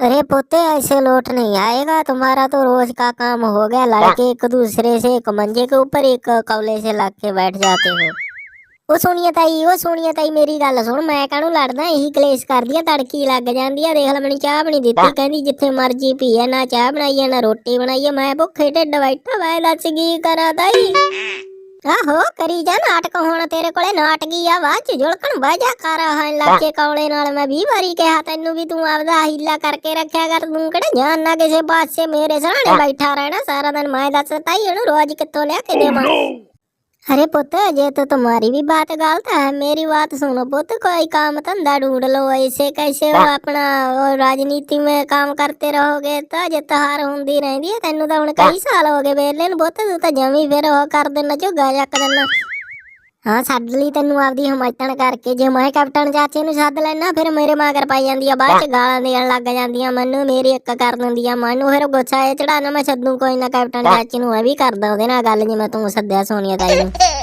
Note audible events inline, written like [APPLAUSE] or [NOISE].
अरे पोते ऐसे लौट नहीं आएगा तुम्हारा तो रोज का काम हो गया लड़के एक दूसरे से एक मंजे के ऊपर एक कवले से लग के बैठ जाते हो ਉਹ ਸੁਣੀਏ ਤਾਈ ਉਹ ਸੁਣੀਏ ਤਾਈ ਮੇਰੀ ਗੱਲ ਸੁਣ ਮੈਂ ਕਾਹਨੂੰ ਲੜਦਾ ਇਹੀ ਕਲੇਸ਼ ਕਰਦੀ ਆ ਤੜਕੀ ਲੱਗ ਜਾਂਦੀ ਆ ਦੇਖ ਲੈ ਮੈਨੂੰ ਚਾਹ ਬਣੀ ਦਿੱਤੀ ਕਹਿੰਦੀ ਜਿੱਥੇ ਮਰਜੀ ਪੀਏ ਨਾ ਚਾਹ ਬਣਾਈਏ ਨਾ ਰੋਟੀ ਬਣਾਈਏ ਮੈਂ ਭੁੱਖੇ ਢਿੱਡ ਬੈਠਾ ਮੈਂ ਦੱਸ ਕੀ ਕਰਾਂ ਤਾਈ ਆਹੋ ਕਰੀ ਜਾ ਨਾਟਕ ਹੁਣ ਤੇਰੇ ਕੋਲੇ ਨਾਟਕੀ ਆ ਚ ਜੁਲਕਣ ਬਾਜਾ ਕਰ ਹਾਂ ਲੱਗੇ ਕੌਲੇ ਨਾਲ ਮੈਂ 20 ਵਾਰੀ ਕਿਹਾ ਤੈਨੂੰ ਵੀ ਤੂੰ ਆਪਦਾ ਹੀਲਾ ਕਰਕੇ ਰੱਖਿਆ ਕਰ ਤੂੰ ਕਿਹੜਾ ਜਾਨ ਨਾ ਕਿਸੇ ਪਾਸੇ ਮੇਰੇ ਸਰਾਣੇ ਬੈਠਾ ਰਹਿਣਾ ਸਾਰਾ ਦਿਨ ਮੈਂ ਦੱਸ ਤਾਈ ਉਹਨੂੰ ਰੋਜ਼ ਕਿੱਥੋਂ ਲਿਆ ਕੇ ਦੇਵਾਂ। अरे पुत्र ये तो तुम्हारी भी बात गलत है मेरी बात सुनो पुत्र कोई काम धंधा ढूंढ लो ऐसे कैसे वो अपना वो राजनीति में काम करते रहोगे तो ਜੇ ਤਹਾਰ ਹੁੰਦੀ ਰਹਿੰਦੀ ਹੈ ਤੈਨੂੰ ਤਾਂ ਹੁਣ ਕਈ ਸਾਲ ਹੋ ਗਏ ਵੇਲੇ ਨੂੰ ਪੁੱਤ ਤੂੰ ਤਾਂ ਜਮੀ ਫਿਰ ਉਹ ਕਰ ਦੇਣਾ ਝੁੱਗਾ ਚੱਕ ਦੇਣਾ ਹਾਂ ਛੱਡ ਲਈ ਤੈਨੂੰ ਆਪਦੀ ਹਮਾਇਤਣ ਕਰਕੇ। ਜੇ ਮੈਂ ਕੈਪਟਨ ਚਾਚੇ ਨੂੰ ਸੱਦ ਲੈਣਾ ਫਿਰ ਮੇਰੇ ਮਗਰ ਪਾਈ ਜਾਂਦੀ ਆ ਬਾਅਦ ਚ ਗਾਲਾਂ ਦੇਣ ਲੱਗ ਜਾਂਦੀਆਂ ਮੈਨੂੰ ਮੇਰੀ ਇੱਕ ਕਰ ਦਿੰਦੀ ਆ ਮੈਨੂੰ ਫਿਰ ਗੁੱਸਾ ਇਹ ਚੜਾਣਾ ਮੈਂ ਸੱਦੂ ਕੋਈ ਨਾ ਕੈਪਟਨ ਚਾਚੇ ਨੂੰ ਇਹ ਵੀ ਕਰਦਾ ਉਹਦੇ ਨਾਲ ਗੱਲ ਜਿਵੇਂ ਤੂੰ ਸੱਦਿਆ ਸੋਨੀਆ ਤਾਈ ਨੂੰ। [LAUGHS]